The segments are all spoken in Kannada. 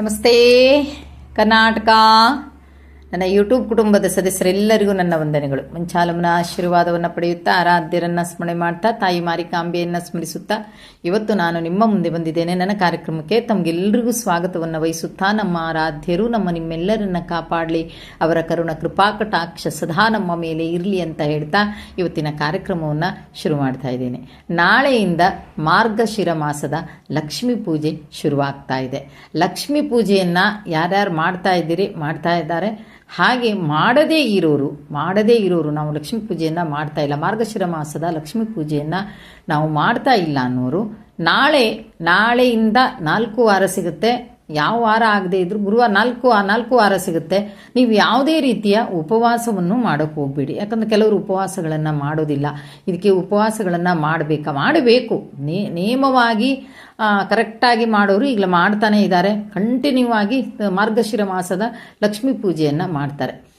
ನಮಸ್ತೆ ಕರ್ನಾಟಕ ನನ್ನ ಯೂಟ್ಯೂಬ್ ಕುಟುಂಬದ ಸದಸ್ಯರೆಲ್ಲರಿಗೂ ನನ್ನ ವಂದನೆಗಳು. ಮಂಚಾಲಮನ ಆಶೀರ್ವಾದವನ್ನು ಪಡೆಯುತ್ತಾ, ಆರಾಧ್ಯರನ್ನು ಸ್ಮರಣೆ ಮಾಡ್ತಾ, ತಾಯಿ ಮಾರಿಕಾಂಬೆಯನ್ನು ಸ್ಮರಿಸುತ್ತಾ, ಇವತ್ತು ನಾನು ನಿಮ್ಮ ಮುಂದೆ ಬಂದಿದ್ದೇನೆ. ನನ್ನ ಕಾರ್ಯಕ್ರಮಕ್ಕೆ ತಮಗೆಲ್ಲರಿಗೂ ಸ್ವಾಗತವನ್ನು ವಹಿಸುತ್ತಾ, ನಮ್ಮ ಆರಾಧ್ಯರು, ನಮ್ಮ ನಿಮ್ಮೆಲ್ಲರನ್ನ ಕಾಪಾಡಲಿ, ಅವರ ಕರುಣ ಕೃಪಾಕಟಾಕ್ಷ ಸದಾ ನಮ್ಮ ಮೇಲೆ ಇರಲಿ ಅಂತ ಹೇಳ್ತಾ ಇವತ್ತಿನ ಕಾರ್ಯಕ್ರಮವನ್ನು ಶುರು ಮಾಡ್ತಾ ಇದ್ದೇನೆ. ನಾಳೆಯಿಂದ ಮಾರ್ಗಶಿರ ಮಾಸದ ಲಕ್ಷ್ಮೀ ಪೂಜೆ ಶುರುವಾಗ್ತಾ ಇದೆ. ಲಕ್ಷ್ಮೀ ಪೂಜೆಯನ್ನು ಯಾರ್ಯಾರು ಮಾಡ್ತಾ ಇದ್ದೀರಿ, ಮಾಡ್ತಾ ಇದ್ದಾರೆ? ಹಾಗೆ ಮಾಡದೇ ಇರೋರು ಮಾಡದೇ ಇರೋರು, ನಾವು ಲಕ್ಷ್ಮೀ ಪೂಜೆಯನ್ನು ಮಾಡ್ತಾ ಇಲ್ಲ. ಮಾರ್ಗಶಿರ ಮಾಸದ ಲಕ್ಷ್ಮೀ ಪೂಜೆಯನ್ನು ನಾವು ಮಾಡ್ತಾ ಇಲ್ಲ ಅನ್ನೋರು ನಾಳೆ, ನಾಳೆಯಿಂದ ನಾಲ್ಕು ವಾರ ಸಿಗುತ್ತೆ. ಯಾವ ವಾರ ಆಗದೆ ಇದ್ರು ಗುರುವಾರ ನಾಲ್ಕು ಆ ನಾಲ್ಕು ವಾರ ಸಿಗುತ್ತೆ. ನೀವು ಯಾವುದೇ ರೀತಿಯ ಉಪವಾಸವನ್ನು ಮಾಡೋಕೆ ಹೋಗ್ಬೇಡಿ. ಯಾಕಂದ್ರೆ ಕೆಲವರು ಉಪವಾಸಗಳನ್ನು ಮಾಡೋದಿಲ್ಲ. ಇದಕ್ಕೆ ಉಪವಾಸಗಳನ್ನು ಮಾಡಬೇಕಾ. ಮಾಡಬೇಕು. ನಿಯಮವಾಗಿ ಕರೆಕ್ಟಾಗಿ ಮಾಡೋರು ಈಗಲೇ ಮಾಡ್ತಾನೆ ಇದ್ದಾರೆ. ಕಂಟಿನ್ಯೂ ಆಗಿ, ಮಾರ್ಗಶಿರ ಮಾಸದ ಲಕ್ಷ್ಮೀ ಪೂಜೆಯನ್ನು ಮಾಡ್ತಾರೆ.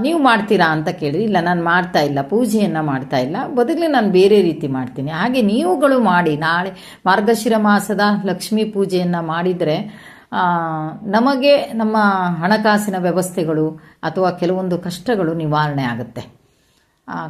ನೀವು ಮಾಡ್ತೀರಾ ಅಂತ ಕೇಳಿದ್ರೆ, ಇಲ್ಲ, ನಾನು ಮಾಡ್ತಾ ಇಲ್ಲ, ಪೂಜೆಯನ್ನು ಮಾಡ್ತಾ ಇಲ್ಲ ಬದಲಿಗೆ ನಾನು ಬೇರೆ ರೀತಿ ಮಾಡ್ತೀನಿ. ಹಾಗೆ ನೀವುಗಳು ಮಾಡಿ, ನಾಳೆ ಮಾರ್ಗಶಿರ ಮಾಸದ ಲಕ್ಷ್ಮೀ ಪೂಜೆಯನ್ನು ಮಾಡಿದರೆ ನಮಗೆ ನಮ್ಮ ಹಣಕಾಸಿನ ವ್ಯವಸ್ಥೆಗಳು ಅಥವಾ ಕೆಲವೊಂದು ಕಷ್ಟಗಳು ನಿವಾರಣೆ ಆಗುತ್ತೆ.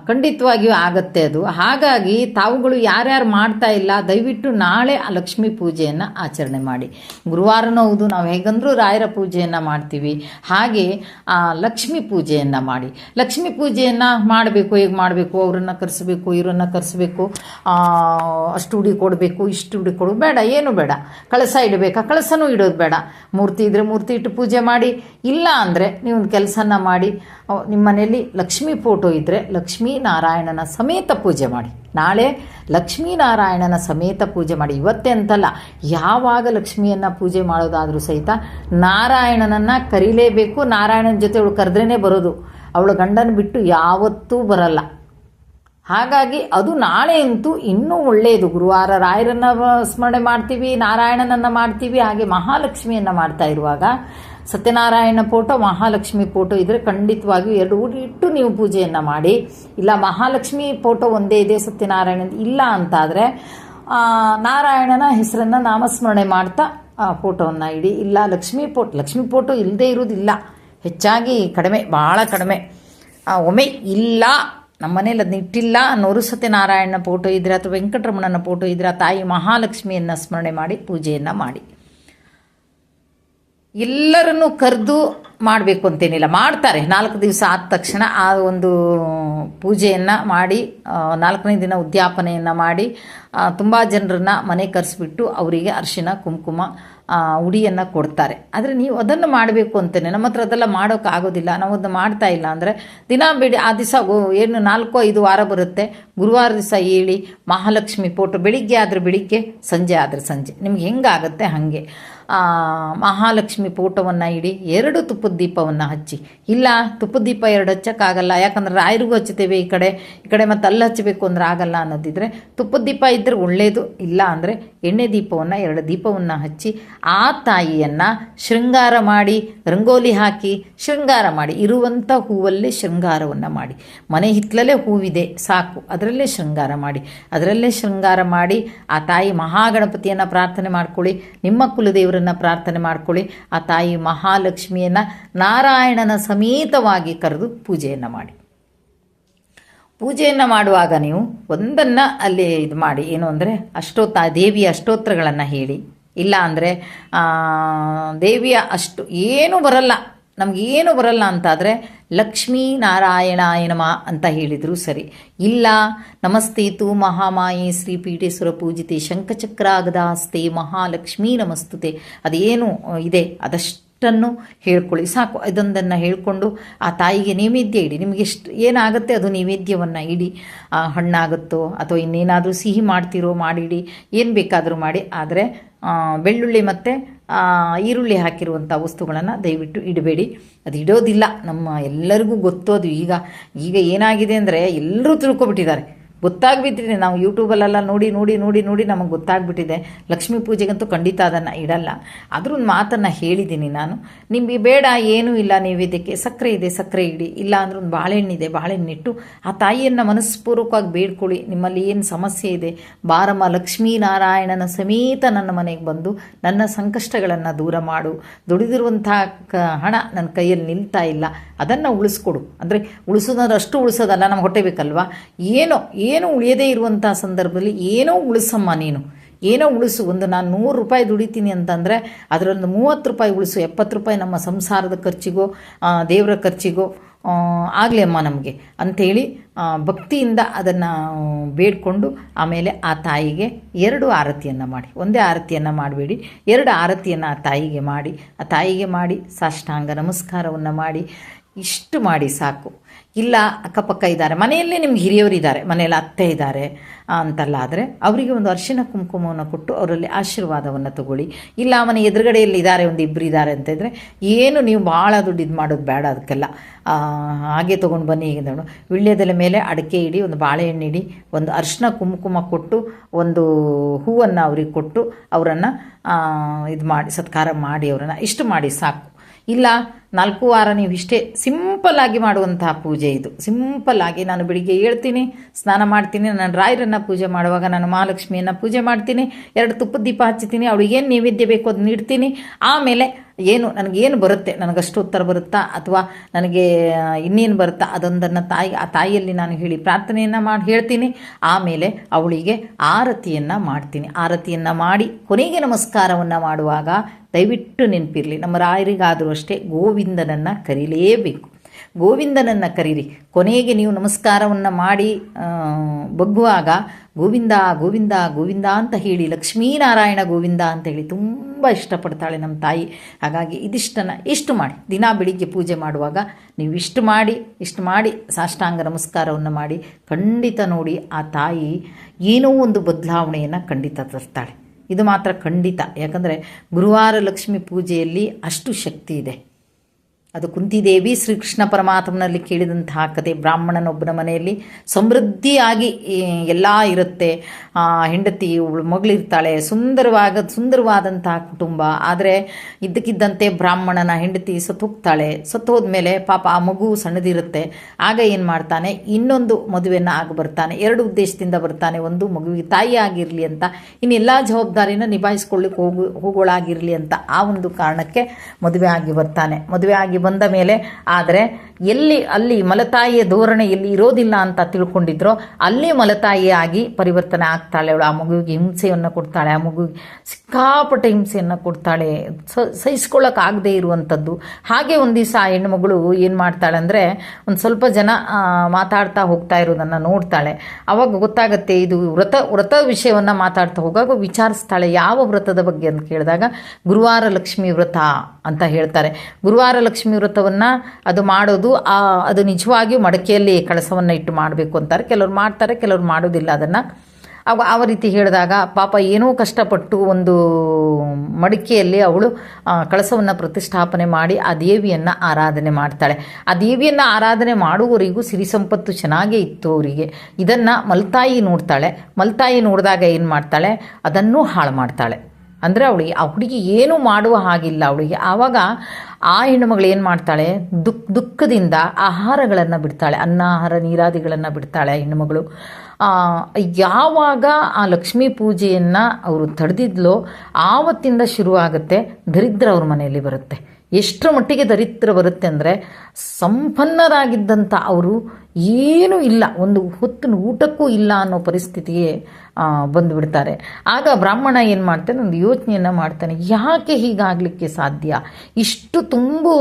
ಖಂಡಿತವಾಗಿಯೂ ಆಗತ್ತೆ ಅದು. ಹಾಗಾಗಿ ತಾವುಗಳು ಯಾರ್ಯಾರು ಮಾಡ್ತಾ ಇಲ್ಲ ದಯವಿಟ್ಟು ನಾಳೆ ಆ ಲಕ್ಷ್ಮೀ ಪೂಜೆಯನ್ನು ಆಚರಣೆ ಮಾಡಿ. ಗುರುವಾರನೂ ಹೌದು ನಾವು ಹೇಗಂದ್ರೂ ರಾಯರ ಪೂಜೆಯನ್ನು ಮಾಡ್ತೀವಿ. ಹಾಗೆ ಆ, ಲಕ್ಷ್ಮೀ ಪೂಜೆಯನ್ನು ಮಾಡಿ. ಲಕ್ಷ್ಮೀ ಪೂಜೆಯನ್ನು ಮಾಡಬೇಕು ಹೇಗೆ ಮಾಡಬೇಕು ಅವರನ್ನು ಕರೆಸಬೇಕು ಇವರನ್ನು ಕರೆಸಬೇಕು ಅಷ್ಟು ಉಡಿ ಕೊಡಬೇಕು ಇಷ್ಟು ಉಡಿ ಕೊಡು ಬೇಡ ಏನು ಬೇಡ. ಕಳಸ ಇಡಬೇಕಾ? ಕಳಸನೂ ಇಡೋದು ಬೇಡ. ಮೂರ್ತಿ ಇದ್ರೆ ಮೂರ್ತಿ ಇಟ್ಟು ಪೂಜೆ ಮಾಡಿ. ಇಲ್ಲ ಅಂದರೆ ನೀವೊಂದು ಕೆಲಸನ ಮಾಡಿ ನಿಮ್ಮ ಮನೆಯಲ್ಲಿ ಲಕ್ಷ್ಮೀ ಫೋಟೋ ಇದ್ದರೆ ಲಕ್ಷ್ಮೀ ನಾರಾಯಣನ ಸಮೇತ ಪೂಜೆ ಮಾಡಿ. ನಾಳೆ ಲಕ್ಷ್ಮೀ ನಾರಾಯಣನ ಸಮೇತ ಪೂಜೆ ಮಾಡಿ. ಇವತ್ತೇ ಅಂತಲ್ಲ, ಯಾವಾಗ ಲಕ್ಷ್ಮಿಯನ್ನು ಪೂಜೆ ಮಾಡೋದಾದರೂ ಸಹಿತ ನಾರಾಯಣನನ್ನು ಕರೀಲೇಬೇಕು. ನಾರಾಯಣನ ಜೊತೆ ಅವಳು ಕರೆದ್ರೇ ಬರೋದು. ಅವಳ ಗಂಡನ ಬಿಟ್ಟು ಯಾವತ್ತೂ ಬರಲ್ಲ. ಹಾಗಾಗಿ ಅದು ನಾಳೆ ಅಂತೂ ಇನ್ನೂ ಒಳ್ಳೆಯದು ಗುರುವಾರ ರಾಯರನ್ನ ಸ್ಮರಣೆ ಮಾಡ್ತೀವಿ, ನಾರಾಯಣನನ್ನ ಮಾಡ್ತೀವಿ, ಹಾಗೆ ಮಹಾಲಕ್ಷ್ಮಿಯನ್ನ ಮಾಡ್ತಾ ಇರುವಾಗ ಸತ್ಯನಾರಾಯಣ ಫೋಟೋ, ಮಹಾಲಕ್ಷ್ಮಿ ಫೋಟೋ ಇದ್ರೆ ಖಂಡಿತವಾಗಿಯೂ ಎರಡು ಇಟ್ಟು ನೀವು ಪೂಜೆಯನ್ನು ಮಾಡಿ. ಇಲ್ಲ, ಮಹಾಲಕ್ಷ್ಮಿ ಫೋಟೋ ಒಂದೇ ಇದೆ ಸತ್ಯನಾರಾಯಣ ಇಲ್ಲ ಅಂತಾದರೆ ನಾರಾಯಣನ ಹೆಸರನ್ನು ನಾಮಸ್ಮರಣೆ ಮಾಡ್ತಾ ಆ ಫೋಟೋವನ್ನು ಇಡಿ. ಇಲ್ಲ, ಲಕ್ಷ್ಮೀ ಫೋಟೋ ಲಕ್ಷ್ಮೀ ಫೋಟೋ ಇಲ್ಲದೆ ಇರೋದಿಲ್ಲ ಹೆಚ್ಚಾಗಿ ಕಡಿಮೆ ಭಾಳ ಕಡಿಮೆ. ಒಮ್ಮೆ ಇಲ್ಲ, ನಮ್ಮ ಮನೇಲಿ ಅದನ್ನ ಇಟ್ಟಿಲ್ಲ ಅನ್ನೋರು ಸತ್ಯನಾರಾಯಣನ ಫೋಟೋ ಇದ್ರೆ ಅಥವಾ ವೆಂಕಟರಮಣನ ಫೋಟೋ ಇದ್ರೆ ತಾಯಿ ಮಹಾಲಕ್ಷ್ಮಿಯನ್ನು ಸ್ಮರಣೆ ಮಾಡಿ ಪೂಜೆಯನ್ನು ಮಾಡಿ. ಎಲ್ಲರನ್ನು ಕರೆದು ಮಾಡಬೇಕು ಅಂತೇನಿಲ್ಲ. ಮಾಡ್ತಾರೆ. ನಾಲ್ಕು ದಿವಸ ಆದ ತಕ್ಷಣ ಆ ಒಂದು ಪೂಜೆಯನ್ನು ಮಾಡಿ ನಾಲ್ಕನೇ ದಿನ ಉದ್ಯಾಪನೆಯನ್ನು ಮಾಡಿ ತುಂಬ ಜನರನ್ನ ಮನೆ ಕರೆಸಿಬಿಟ್ಟು ಅವರಿಗೆ ಅರಿಶಿನ, ಕುಂಕುಮ ಉಡಿಯನ್ನು ಕೊಡ್ತಾರೆ. ಆದರೆ ನೀವು ಅದನ್ನು ಮಾಡಬೇಕು ಅಂತಲೇ ನಮ್ಮ ಹತ್ರ ಅದೆಲ್ಲ ಮಾಡೋಕ್ಕಾಗೋದಿಲ್ಲ ನಾವು ಅದನ್ನು ಮಾಡ್ತಾ ಇಲ್ಲ ಅಂದರೆ ದಿನ ಬಿಡಿ ಆ ದಿವಸ ಏನು ನಾಲ್ಕು, ಐದು ವಾರ ಬರುತ್ತೆ. ಗುರುವಾರ ದಿವಸ ಹೇಳಿ ಮಹಾಲಕ್ಷ್ಮಿ ಫೋಟೋ ಬೆಳಿಗ್ಗೆ ಆದರೆ ಬೆಳಿಗ್ಗೆ, ಸಂಜೆ ಆದರೆ ಸಂಜೆ. ನಿಮ್ಗೆ ಹೆಂಗಾಗುತ್ತೆ? ಹಾಗೆ. ಮಹಾಲಕ್ಷ್ಮಿ ಫೋಟೋವನ್ನು ಇಡಿ, ಎರಡು ತುಪ್ಪದ ದೀಪವನ್ನು ಹಚ್ಚಿ. ಇಲ್ಲ ತುಪ್ಪದ ದೀಪ ಎರಡು ಹಚ್ಚಕ್ಕಾಗಲ್ಲ. ಯಾಕಂದ್ರೆ ರಾಯರಿಗೂ ಹಚ್ಚುತ್ತೇವೆ ಈ ಕಡೆ. ಈ ಕಡೆ ಮತ್ತೆ ಅಲ್ಲಿ ಹಚ್ಚಬೇಕು ಅಂದ್ರೆ ಆಗಲ್ಲ ಅನ್ನೋದಿದ್ರೆ ತುಪ್ಪದ ದೀಪ ಇದ್ದರೆ ಒಳ್ಳೆಯದು ಇಲ್ಲ ಅಂದರೆ ಎಣ್ಣೆ ದೀಪವನ್ನು, ಎರಡು ದೀಪವನ್ನು ಹಚ್ಚಿ ಆ ತಾಯಿಯನ್ನು ಶೃಂಗಾರ ಮಾಡಿ, ರಂಗೋಲಿ ಹಾಕಿ ಶೃಂಗಾರ ಮಾಡಿ ಇರುವಂಥ ಹೂವಲ್ಲೇ ಶೃಂಗಾರವನ್ನು ಮಾಡಿ. ಮನೆ ಹಿತ್ತಲಲ್ಲೇ ಹೂವಿದೆ, ಸಾಕು. ಅದರಲ್ಲೇ ಶೃಂಗಾರ ಮಾಡಿ. ಅದರಲ್ಲೇ ಶೃಂಗಾರ ಮಾಡಿ, ಆ ತಾಯಿ ಮಹಾಗಣಪತಿಯನ್ನು ಪ್ರಾರ್ಥನೆ ಮಾಡ್ಕೊಳ್ಳಿ, ನಿಮ್ಮ ಕುಲದೇವರನ್ನು ಪ್ರಾರ್ಥನೆ ಮಾಡ್ಕೊಳ್ಳಿ, ಆ ತಾಯಿ ಮಹಾಲಕ್ಷ್ಮಿಯನ್ನು ನಾರಾಯಣನ ಸಮೇತವಾಗಿ ಕರೆದು ಪೂಜೆಯನ್ನು ಮಾಡಿ. ಪೂಜೆಯನ್ನು ಮಾಡುವಾಗ ನೀವು ಒಂದನ್ನು ಅಲ್ಲಿ ಇದು ಮಾಡಿ, ಏನು ಅಂದರೆ ಅಷ್ಟೋತ್ತ ದೇವಿಯ ಅಷ್ಟೋತ್ತರಗಳನ್ನು ಹೇಳಿ. ಇಲ್ಲ ಅಂದರೆ ದೇವಿಯ ಅಷ್ಟು ಏನೂ ಬರಲ್ಲ ನಮಗೇನು ಬರಲ್ಲ ಅಂತಾದರೆ ಲಕ್ಷ್ಮೀ ನಾರಾಯಣಾಯ ಏನಮ್ಮ ಅಂತ ಹೇಳಿದರೂ ಸರಿ. ಇಲ್ಲ ನಮಸ್ತೀತು ಮಹಾಮಾಯಿ ಶ್ರೀ ಪೀಠೇಶ್ವರ ಪೂಜಿತೆ ಶಂಖಚಕ್ರಾಗದಾಸ್ತೆ ಮಹಾಲಕ್ಷ್ಮೀ ನಮಸ್ತುತೆ. ಅದೇನು ಇದೆ, ಅದಷ್ಟು ಅಷ್ಟನ್ನು ಹೇಳ್ಕೊಳ್ಳಿ. ಸಾಕು ಇದೊಂದನ್ನು ಹೇಳ್ಕೊಂಡು ಆ ತಾಯಿಗೆ ನೈವೇದ್ಯ ಇಡಿ. ನಿಮಗೆ ಎಷ್ಟು, ಏನಾಗುತ್ತೆ ಅದು ನೈವೇದ್ಯವನ್ನು ಇಡಿ. ಹಣ್ಣಾಗುತ್ತೋ ಅಥವಾ ಇನ್ನೇನಾದರೂ ಸಿಹಿ ಮಾಡ್ತಿರೋ ಮಾಡಿಡಿ. ಏನು ಬೇಕಾದರೂ ಮಾಡಿ. ಆದರೆ ಬೆಳ್ಳುಳ್ಳಿ ಮತ್ತು ಈರುಳ್ಳಿ ಹಾಕಿರುವಂಥ ವಸ್ತುಗಳನ್ನು ದಯವಿಟ್ಟು ಇಡಬೇಡಿ. ಅದು ಇಡೋದಿಲ್ಲ. ನಮ್ಮ ಎಲ್ಲರಿಗೂ ಗೊತ್ತೋದು ಈಗ ಈಗ ಏನಾಗಿದೆ ಅಂದರೆ ಎಲ್ಲರೂ ತಿಳ್ಕೊಬಿಟ್ಟಿದ್ದಾರೆ. ಗೊತ್ತಾಗ್ಬಿಟ್ಟಿದೆ. ನಾವು ಯೂಟ್ಯೂಬಲ್ಲೆಲ್ಲ ನೋಡಿ ನೋಡಿ ನೋಡಿ ನೋಡಿ ನಮಗೆ ಗೊತ್ತಾಗ್ಬಿಟ್ಟಿದೆ. ಲಕ್ಷ್ಮೀ ಪೂಜೆಗಂತೂ ಖಂಡಿತ ಅದನ್ನು ಇಡಲ್ಲ. ಆದರೂ ಒಂದು ಮಾತನ್ನು ಹೇಳಿದ್ದೀನಿ ನಾನು. ನಿಮಗೆ ಬೇಡ, ಏನೂ ಇಲ್ಲ ನೈವೇದ್ಯಕ್ಕೆ ಸಕ್ಕರೆ ಇದೆ, ಸಕ್ಕರೆ ಇಡಿ. ಇಲ್ಲ ಅಂದ್ರೆ ಒಂದು ಬಾಳೆಹಣ್ಣಿದೆ ಬಾಳೆಹಣ್ಣಿಟ್ಟು ಆ ತಾಯಿಯನ್ನು ಮನಸ್ಪೂರ್ವಕವಾಗಿ ಬೇಡ್ಕೊಳ್ಳಿ. ನಿಮ್ಮಲ್ಲಿ ಏನು ಸಮಸ್ಯೆ ಇದೆ? ಬಾರಮ್ಮ ಲಕ್ಷ್ಮೀನಾರಾಯಣನ ಸಮೇತ ನನ್ನ ಮನೆಗೆ ಬಂದು ನನ್ನ ಸಂಕಷ್ಟಗಳನ್ನು ದೂರ ಮಾಡು. ದುಡಿದಿರುವಂಥ ಹಣ ನನ್ನ ಕೈಯಲ್ಲಿ ನಿಲ್ತಾ ಇಲ್ಲ. ಅದನ್ನು ಉಳಿಸ್ಕೊಡು. ಅಂದರೆ ಉಳಿಸೋದಾದ್ರೆ ಅಷ್ಟು ಉಳಿಸೋದಲ್ಲ, ನಮ್ಗೆ ಹೊಟ್ಟೆ ಬೇಕಲ್ವಾ? ಏನೋ ಏನೋ ಉಳಿಯದೇ ಇರುವಂಥ ಸಂದರ್ಭದಲ್ಲಿ ಏನೋ ಉಳಿಸಮ್ಮ ನೀನು. ಏನೋ ಉಳಿಸು. ಒಂದು ನಾನು ನೂರು ರೂಪಾಯಿ ದುಡಿತೀನಿ ಅಂತಂದರೆ ಅದರೊಂದು ಮೂವತ್ತು ರೂಪಾಯಿ ಉಳಿಸು. ಎಪ್ಪತ್ತು ರೂಪಾಯಿ ನಮ್ಮ ಸಂಸಾರದ ಖರ್ಚಿಗೋ ದೇವರ ಖರ್ಚಿಗೋ ಆಗಲಿ ಅಮ್ಮ ನಮಗೆ ಅಂಥೇಳಿ ಭಕ್ತಿಯಿಂದ ಅದನ್ನು ಬೇಡಿಕೊಂಡು ಆಮೇಲೆ ಆ ತಾಯಿಗೆ ಎರಡು ಆರತಿಯನ್ನು ಮಾಡಿ. ಒಂದೇ ಆರತಿಯನ್ನು ಮಾಡಬೇಡಿ. ಎರಡು ಆರತಿಯನ್ನು ಆ ತಾಯಿಗೆ ಮಾಡಿ. ಆ ತಾಯಿಗೆ ಮಾಡಿ ಸಾಷ್ಟಾಂಗ ನಮಸ್ಕಾರವನ್ನು ಮಾಡಿ. ಇಷ್ಟು ಮಾಡಿ ಸಾಕು. ಇಲ್ಲ, ಅಕ್ಕಪಕ್ಕ ಇದ್ದಾರೆ. ಮನೆಯಲ್ಲೇ ನಿಮ್ಗೆ ಹಿರಿಯವರು ಇದ್ದಾರೆ. ಮನೆಯಲ್ಲಿ ಅತ್ತೆ ಇದ್ದಾರೆ ಅಂತೆಲ್ಲ ಆದರೆ ಅವರಿಗೆ ಒಂದು ಅರಿಶಿನ ಕುಂಕುಮವನ್ನು ಕೊಟ್ಟು ಅವರಲ್ಲಿ ಆಶೀರ್ವಾದವನ್ನು ತಗೊಳ್ಳಿ. ಇಲ್ಲ ಮನೆ ಎದುರುಗಡೆಯಲ್ಲಿ ಇದ್ದಾರೆ, ಒಂದು ಇಬ್ಬರು ಇದ್ದಾರೆ ಅಂತ ಇದ್ದರೆ ಏನು ನೀವು ಭಾಳ ದುಡ್ಡು ಇದು ಮಾಡೋದು ಬೇಡ ಅದಕ್ಕೆಲ್ಲ. ಹಾಗೆ ತೊಗೊಂಡು ಬನ್ನಿ ಈಗ ನೋಡು ವಿಳ್ಯದೆಲೆ ಮೇಲೆ ಅಡಿಕೆ ಇಡಿ, ಒಂದು ಬಾಳೆಹಣ್ಣು ಇಡಿ, ಒಂದು ಅರಿಶಿನ ಕುಂಕುಮ ಕೊಟ್ಟು, ಒಂದು ಹೂವನ್ನು ಅವ್ರಿಗೆ ಕೊಟ್ಟು ಅವರನ್ನು ಇದು ಮಾಡಿ, ಸತ್ಕಾರ ಮಾಡಿ ಅವರನ್ನು ಇಷ್ಟು ಮಾಡಿ ಸಾಕು. ಇಲ್ಲ, ನಾಲ್ಕು ವಾರ ನೀವು ಇಷ್ಟೇ ಸಿಂಪಲ್ ಆಗಿ ಮಾಡುವಂತಹ ಪೂಜೆ ಇದು. ಸಿಂಪಲ್ ಆಗಿ ನಾನು ಬೆಳಿಗ್ಗೆ ಹೇಳ್ತೀನಿ, ಸ್ನಾನ ಮಾಡ್ತೀನಿ ನಾನು ರಾಯರನ್ನು ಪೂಜೆ ಮಾಡುವಾಗ ನಾನು ಮಹಾಲಕ್ಷ್ಮಿಯನ್ನು ಪೂಜೆ ಮಾಡ್ತೀನಿ, ಎರಡು ತುಪ್ಪದ ದೀಪ ಹಚ್ಚುತ್ತೀನಿ ಅವಳಿಗೆ ಏನು ನೈವೇದ್ಯ ಬೇಕು ಅದು ನೀಡ್ತೀನಿ ಆಮೇಲೆ ಏನು ನನಗೇನು ಬರುತ್ತೆ ನನಗಷ್ಟು ಉತ್ತರ ಬರುತ್ತಾ, ಅಥವಾ ನನಗೆ ಇನ್ನೇನು ಬರುತ್ತಾ, ಅದೊಂದನ್ನು ತಾಯಿ, ಆ ತಾಯಿಯಲ್ಲಿ ನಾನು ಹೇಳಿ ಪ್ರಾರ್ಥನೆಯನ್ನು ಮಾಡಿ, ಹೇಳ್ತೀನಿ. ಆಮೇಲೆ ಅವಳಿಗೆ ಆರತಿಯನ್ನು ಮಾಡ್ತೀನಿ. ಆರತಿಯನ್ನು ಮಾಡಿ ಕೊನೆಗೆ ನಮಸ್ಕಾರವನ್ನು ಮಾಡುವಾಗ ದಯವಿಟ್ಟು ನೆನಪಿರಲಿ, ನಮ್ಮ ರಾಯರಿಗಾದರೂ ಅಷ್ಟೇ ಗೋವಿಂದನನ್ನು ಕರೀಲೇಬೇಕು. ಗೋವಿಂದನನ್ನು ಕರೀರಿ. ಕೊನೆಗೆ ನೀವು ನಮಸ್ಕಾರವನ್ನು ಮಾಡಿ ಬಗ್ಗುವಾಗ ಗೋವಿಂದ ಗೋವಿಂದ ಗೋವಿಂದ ಅಂತ ಹೇಳಿ, ಲಕ್ಷ್ಮೀನಾರಾಯಣ ಗೋವಿಂದ ಅಂತ ಹೇಳಿ ತುಂಬ ಇಷ್ಟಪಡ್ತಾಳೆ ನಮ್ಮ ತಾಯಿ. ಹಾಗಾಗಿ ಇದಿಷ್ಟನ್ನು ಇಷ್ಟು ಮಾಡಿ. ದಿನ ಬೆಳಿಗ್ಗೆ ಪೂಜೆ ಮಾಡುವಾಗ ನೀವು ಇಷ್ಟು ಮಾಡಿ ಇಷ್ಟು ಮಾಡಿ, ಸಾಷ್ಟಾಂಗ ನಮಸ್ಕಾರವನ್ನು ಮಾಡಿ ಖಂಡಿತ ನೋಡಿ ಆ ತಾಯಿ ಏನೋ ಒಂದು ಬದಲಾವಣೆಯನ್ನು ಖಂಡಿತ ತರ್ತಾಳೆ. ಇದು ಮಾತ್ರ ಖಂಡಿತ. ಯಾಕಂದರೆ ಗುರುವಾರ ಲಕ್ಷ್ಮಿ ಪೂಜೆಯಲ್ಲಿ ಅಷ್ಟು ಶಕ್ತಿ ಇದೆ. ಅದು ಕುಂತಿದೇವಿ ಶ್ರೀಕೃಷ್ಣ ಪರಮಾತ್ಮನಲ್ಲಿ ಕೇಳಿದಂತಹ ಕತೆ. ಬ್ರಾಹ್ಮಣನೊಬ್ಬನ ಮನೆಯಲ್ಲಿ ಸಮೃದ್ಧಿಯಾಗಿ ಎಲ್ಲ ಇರುತ್ತೆ. ಹೆಂಡತಿ ಮಗಳಿರ್ತಾಳೆ. ಸುಂದರವಾಗ ಸುಂದರವಾದಂತಹ ಕುಟುಂಬ. ಆದರೆ ಇದ್ದಕ್ಕಿದ್ದಂತೆ ಬ್ರಾಹ್ಮಣನ ಹೆಂಡತಿ ಸತ್ತು ಹೋಗ್ತಾಳೆ ಹೋದ್ಮೇಲೆ ಪಾಪ ಆ ಮಗು ಸಣ್ಣದಿರುತ್ತೆ. ಆಗ ಏನು ಮಾಡ್ತಾನೆ? ಇನ್ನೊಂದು ಮದುವೆಯನ್ನು ಆಗ ಬರ್ತಾನೆ. ಎರಡು ಉದ್ದೇಶದಿಂದ ಬರ್ತಾನೆ. ಒಂದು ಮಗುವಿಗೆ ತಾಯಿ ಆಗಿರಲಿ ಅಂತ. ಇನ್ನೆಲ್ಲ ಜವಾಬ್ದಾರಿನ ನಿಭಾಯಿಸ್ಕೊಳ್ಳಿಕ್ಕೆ ಹೋಗು, ಹೋಗೋಳಾಗಿರಲಿ ಅಂತ ಆ ಒಂದು ಕಾರಣಕ್ಕೆ ಮದುವೆ ಆಗಿ ಬರ್ತಾನೆ. ಮದುವೆ ಆಗಿ ಬಂದ ಮೇಲೆ ಆದರೆ ಎಲ್ಲಿ ಅಲ್ಲಿ ಮಲತಾಯಿಯ ಧೋರಣೆ ಎಲ್ಲಿ ಇರೋದಿಲ್ಲ ಅಂತ ತಿಳ್ಕೊಂಡಿದ್ರೋ ಅಲ್ಲಿ ಮಲತಾಯಿಯಾಗಿ ಪರಿವರ್ತನೆ ಆಗ್ತಾಳೆ ಅವಳು. ಆ ಮಗುವಿಗೆ ಹಿಂಸೆಯನ್ನು ಕೊಡ್ತಾಳೆ, ಆ ಮಗುವಿಗೆ ಸಿಕ್ಕಾಪಟ್ಟೆ ಹಿಂಸೆಯನ್ನು ಕೊಡ್ತಾಳೆ. ಸಹಿಸ್ಕೊಳ್ಳೋಕ್ಕಾಗದೇ ಇರುವಂಥದ್ದು ಹಾಗೆ ಒಂದು ದಿವಸ ಆ ಹೆಣ್ಮಗಳು ಏನು ಮಾಡ್ತಾಳೆ ಅಂದರೆ ಒಂದು ಸ್ವಲ್ಪ ಜನ ಮಾತಾಡ್ತಾ ಹೋಗ್ತಾ ಇರೋದನ್ನು ನೋಡ್ತಾಳೆ. ಅವಾಗ ಗೊತ್ತಾಗುತ್ತೆ ಇದು ವ್ರತ ವ್ರತ ವಿಷಯವನ್ನು ಮಾತಾಡ್ತಾ ಹೋಗಾಗ ವಿಚಾರಿಸ್ತಾಳೆ, ಯಾವ ವ್ರತದ ಬಗ್ಗೆ ಅಂತ ಕೇಳಿದಾಗ ಗುರುವಾರ ಲಕ್ಷ್ಮಿ ವ್ರತ ಅಂತ ಹೇಳ್ತಾರೆ. ಗುರುವಾರ ಲಕ್ಷ್ಮಿ ವ್ರತವನ್ನು ಅದು ಮಾಡೋದು, ಆ, ಅದು ನಿಜವಾಗಿಯೂ ಮಡಕೆಯಲ್ಲಿ ಕಳಸವನ್ನು ಇಟ್ಟು ಮಾಡಬೇಕು ಅಂತಾರೆ. ಕೆಲವ್ರು ಮಾಡ್ತಾರೆ, ಕೆಲವ್ರು ಮಾಡೋದಿಲ್ಲ ಅದನ್ನು. ಅವ, ಆ ರೀತಿ ಹೇಳಿದಾಗ, ಪಾಪ ಏನೋ ಕಷ್ಟಪಟ್ಟು ಒಂದು ಮಡಿಕೆಯಲ್ಲಿ ಅವಳು ಕಳಸವನ್ನು ಪ್ರತಿಷ್ಠಾಪನೆ ಮಾಡಿ ಆ ದೇವಿಯನ್ನು ಆರಾಧನೆ ಮಾಡ್ತಾಳೆ. ಆ ದೇವಿಯನ್ನು ಆರಾಧನೆ ಮಾಡುವವರಿಗೂ ಸಿರಿ ಸಂಪತ್ತು ಚೆನ್ನಾಗೇ ಇತ್ತು ಅವರಿಗೆ. ಇದನ್ನು ಮಲ್ತಾಯಿ ನೋಡ್ತಾಳೆ. ಮಲ್ತಾಯಿ ನೋಡಿದಾಗ ಏನು ಮಾಡ್ತಾಳೆ? ಅದನ್ನು ಹಾಳು ಮಾಡ್ತಾಳೆ. ಅಂದರೆ ಅವಳಿಗೆ, ಆ ಹುಡುಗಿ ಏನೂ ಮಾಡುವ ಹಾಗಿಲ್ಲ. ಅವಳಿಗೆ ಆವಾಗ ಆ ಹೆಣ್ಣುಮಗಳು ಏನು ಮಾಡ್ತಾಳೆ? ದುಃಖ ದುಃಖದಿಂದ ಆಹಾರಗಳನ್ನು ಬಿಡ್ತಾಳೆ. ಅನ್ನ ಆಹಾರ ನೀರಾದಿಗಳನ್ನು ಬಿಡ್ತಾಳೆ ಹೆಣ್ಣುಮಗಳು ಯಾವಾಗ ಆ ಲಕ್ಷ್ಮೀ ಪೂಜೆಯನ್ನು ಅವರು ತಡೆದಿದ್ಲೋ ಆವತ್ತಿಂದ ಶುರುವಾಗುತ್ತೆ ದರಿದ್ರ ಅವ್ರ ಮನೆಯಲ್ಲಿ ಬರುತ್ತೆ. ಎಷ್ಟರ ಮಟ್ಟಿಗೆ ದರಿದ್ರ ಬರುತ್ತೆ ಅಂದರೆ ಸಂಪನ್ನರಾಗಿದ್ದಂಥ ಅವರು ಏನೂ ಇಲ್ಲ, ಒಂದು ಹೊತ್ತಿನ ಊಟಕ್ಕೂ ಇಲ್ಲ ಅನ್ನೋ ಪರಿಸ್ಥಿತಿಗೆ ಬಂದುಬಿಡ್ತಾರೆ. ಆಗ ಬ್ರಾಹ್ಮಣ ಏನು ಮಾಡ್ತಾನೆ, ಒಂದು ಯೋಚನೆಯನ್ನು ಮಾಡ್ತಾನೆ, ಯಾಕೆ ಹೀಗಾಗಲಿಕ್ಕೆ ಸಾಧ್ಯ? ಇಷ್ಟು ತುಂಬು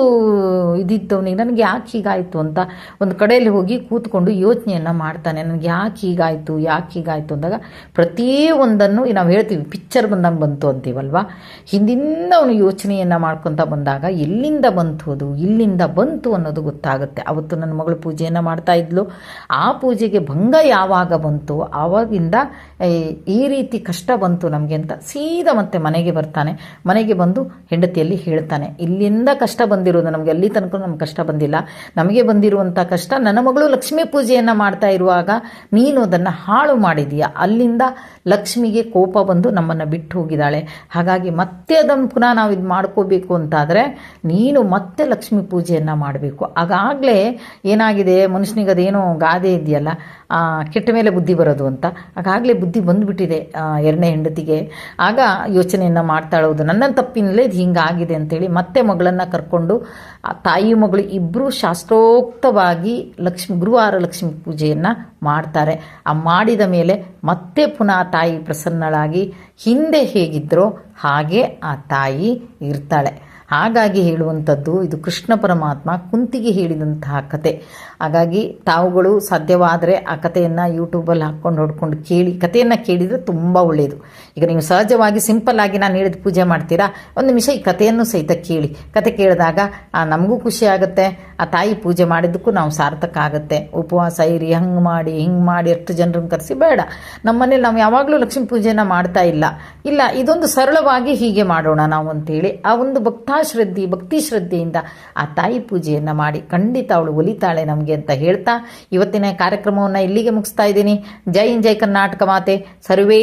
ಇದಿದ್ದವನಿಗೆ ನನಗೆ ಯಾಕೆ ಹೀಗಾಯಿತು ಅಂತ ಒಂದು ಕಡೆಯಲ್ಲಿ ಹೋಗಿ ಕೂತ್ಕೊಂಡು ಯೋಚನೆಯನ್ನು ಮಾಡ್ತಾನೆ. ನನಗೆ ಯಾಕೆ ಹೀಗಾಯಿತು ಯಾಕೆ ಹೀಗಾಯಿತು ಅಂದಾಗ ಪ್ರತಿಯೊಂದನ್ನು ನಾವು ಹೇಳ್ತೀವಿ, ಪಿಕ್ಚರ್ ಬಂದಂಗೆ ಬಂತು ಅಂತೀವಲ್ವಾ? ಹಿಂದಿಂದ ಅವನು ಯೋಚನೆಯನ್ನು ಮಾಡ್ಕೊತ ಬಂದಾಗ, ಎಲ್ಲಿಂದ ಬಂತು ಅದು? ಇಲ್ಲಿಂದ ಬಂತು ಅನ್ನೋದು ಗೊತ್ತಾಗುತ್ತೆ. ಅವತ್ತು ನನ್ನ ಮಗಳು ಪೂಜೆಯನ್ನು ಮಾಡ್ತಾ ಇದ್ಲು. ಆ ಪೂಜೆಗೆ ಭಂಗ ಯಾವಾಗ ಬಂತು? ಆವಾಗಿಂದ ಈ ರೀತಿ ಕಷ್ಟ ಬಂತು ನಮಗೆ ಅಂತ ಸೀದಾ ಮತ್ತೆ ಮನೆಗೆ ಬರ್ತಾನೆ. ಮನೆಗೆ ಬಂದು ಹೆಂಡತಿಯಲ್ಲಿ ಹೇಳ್ತಾನೆ, ಇಲ್ಲಿಂದ ಕಷ್ಟ ಬಂದಿರೋದು ನಮಗೆ, ಅಲ್ಲಿ ತನಕ ನಮ್ಗೆ ಕಷ್ಟ ಬಂದಿಲ್ಲ. ನಮಗೆ ಬಂದಿರುವಂಥ ಕಷ್ಟ, ನನ್ನ ಮಗಳು ಲಕ್ಷ್ಮೀ ಪೂಜೆಯನ್ನು ಮಾಡ್ತಾ ಇರುವಾಗ ನೀನು ಅದನ್ನು ಹಾಳು ಮಾಡಿದೀಯ. ಅಲ್ಲಿಂದ ಲಕ್ಷ್ಮಿಗೆ ಕೋಪ ಬಂದು ನಮ್ಮನ್ನು ಬಿಟ್ಟು ಹೋಗಿದ್ದಾಳೆ. ಹಾಗಾಗಿ ಮತ್ತೆ ಅದನ್ನು ಪುನಃ ನಾವು ಇದು ಮಾಡ್ಕೋಬೇಕು ಅಂತಾದರೆ ನೀನು ಮತ್ತೆ ಲಕ್ಷ್ಮೀ ಪೂಜೆಯನ್ನು ಮಾಡಬೇಕು. ಆಗಾಗಲೇ ಏನಾಗಿದೆ? ಮನುಷ್ಯನಿಗೆ ಅದೇನೋ ಗಾದೆ ಇದೆಯಲ್ಲ ಕೆಟ್ಟ ಮೇಲೆ ಬುದ್ಧಿ ಬರೋದು ಅಂತ. ಆಗಾಗಲೇ ಬುದ್ಧಿ ಬಂದುಬಿಟ್ಟಿದೆ ಎರಡನೇ ಹೆಂಡತಿಗೆ. ಆಗ ಯೋಚನೆಯನ್ನು ಮಾಡ್ತಾಳೋದು ನನ್ನ ತಪ್ಪಿನಲ್ಲೇ ಇದು ಹಿಂಗಾಗಿದೆ ಅಂತೇಳಿ ಮತ್ತೆ ಮಗಳನ್ನು ಕರ್ಕೊಂಡು ತಾಯಿ ಮಗಳು ಇಬ್ಬರು ಶಾಸ್ತ್ರೋಕ್ತವಾಗಿ ಲಕ್ಷ್ಮಿ, ಗುರುವಾರ ಲಕ್ಷ್ಮಿ ಪೂಜೆಯನ್ನು ಮಾಡ್ತಾರೆ. ಆ ಮಾಡಿದ ಮೇಲೆ ಮತ್ತೆ ಪುನಃ ತಾಯಿ ಪ್ರಸನ್ನಳಾಗಿ ಹಿಂದೆ ಹೇಗಿದ್ದರೋ ಹಾಗೆ ಆ ತಾಯಿ ಇರ್ತಾಳೆ. ಹಾಗಾಗಿ ಹೇಳುವಂಥದ್ದು ಇದು ಕೃಷ್ಣ ಪರಮಾತ್ಮ ಕುಂತಿಗೆ ಹೇಳಿದಂತಹ ಕತೆ. ಹಾಗಾಗಿ ತಾವುಗಳು ಸಾಧ್ಯವಾದರೆ ಆ ಕಥೆಯನ್ನು ಯೂಟ್ಯೂಬಲ್ಲಿ ಹಾಕ್ಕೊಂಡು ಹೊಡ್ಕೊಂಡು ಕೇಳಿ, ಕಥೆಯನ್ನು ಕೇಳಿದರೆ ತುಂಬ ಒಳ್ಳೆಯದು ಈಗ ನೀವು ಸಹಜವಾಗಿ ಸಿಂಪಲ್ ಆಗಿ ನಾನು ಹೇಳಿದ ಪೂಜೆ ಮಾಡ್ತೀರಾ? ಒಂದು ನಿಮಿಷ ಈ ಕಥೆಯನ್ನು ಸಹಿತ ಕೇಳಿ. ಕತೆ ಕೇಳಿದಾಗ ನಮಗೂ ಖುಷಿ ಆಗುತ್ತೆ. ಆ ತಾಯಿ ಪೂಜೆ ಮಾಡಿದ್ದಕ್ಕೂ ನಾವು ಸಾರ್ಥಕ ಆಗುತ್ತೆ. ಉಪವಾಸ ಇರಿ, ಹಂಗೆ ಮಾಡಿ, ಹಿಂಗೆ ಮಾಡಿ ಎಷ್ಟು ಜನರನ್ನು ಕರೆಸಿ ಬೇಡ. ನಮ್ಮನೇಲಿ ನಾವು ಯಾವಾಗಲೂ ಲಕ್ಷ್ಮೀ ಪೂಜೆನ ಮಾಡ್ತಾ ಇಲ್ಲ. ಇಲ್ಲ, ಇದೊಂದು ಸರಳವಾಗಿ ಹೀಗೆ ಮಾಡೋಣ ನಾವು ಅಂತೇಳಿ ಆ ಒಂದು ಭಕ್ತಾಶ್ರದ್ಧೆ ಭಕ್ತಿ ಶ್ರದ್ಧೆಯಿಂದ ಆ ತಾಯಿ ಪೂಜೆಯನ್ನು ಮಾಡಿ ಖಂಡಿತ ಅವಳು ಒಲಿತಾಳೆ ನಮಗೆ ಅಂತ ಹೇಳ್ತಾ ಇವತ್ತಿನ ಕಾರ್ಯಕ್ರಮವನ್ನು ಇಲ್ಲಿಗೆ ಮುಗಿಸ್ತಾ ಇದ್ದೀನಿ. ಜೈ ಜೈ ಕರ್ನಾಟಕ ಮಾತೆ. ಸರ್ವೇ